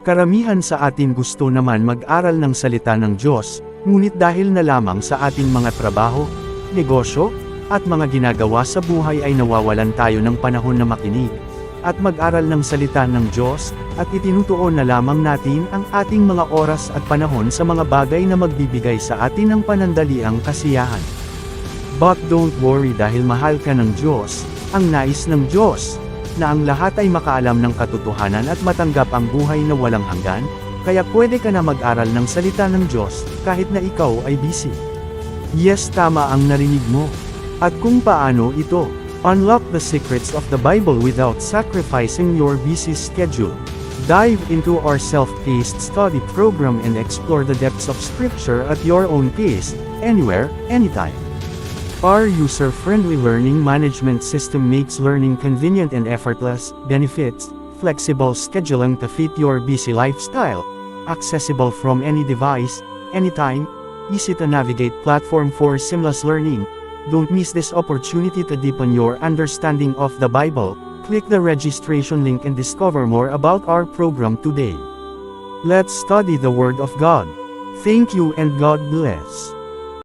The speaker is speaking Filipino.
Karamihan sa atin gusto naman mag-aral ng salita ng Diyos, ngunit dahil na lamang sa ating mga trabaho, negosyo, at mga ginagawa sa buhay ay nawawalan tayo ng panahon na makinig, at mag-aral ng salita ng Diyos, at itinutuon na lamang natin ang ating mga oras at panahon sa mga bagay na magbibigay sa atin ng panandaliang kasiyahan. But don't worry dahil mahal ka ng Diyos, ang nais ng Diyos, na ang lahat ay makaalam ng katotohanan at matanggap ang buhay na walang hanggan, kaya pwede ka na mag-aral ng salita ng Diyos, kahit na ikaw ay busy. Yes tama ang narinig mo. At kung paano ito, unlock the secrets of the Bible without sacrificing your busy schedule. Dive into our self-paced study program and explore the depths of Scripture at your own pace, anywhere, anytime. Our user-friendly learning management system makes learning convenient and effortless, benefits, flexible scheduling to fit your busy lifestyle, accessible from any device, anytime, easy to navigate platform for seamless learning. Don't miss this opportunity to deepen your understanding of the Bible. Click the registration link and discover more about our program today. Let's study the Word of God. Thank you and God bless.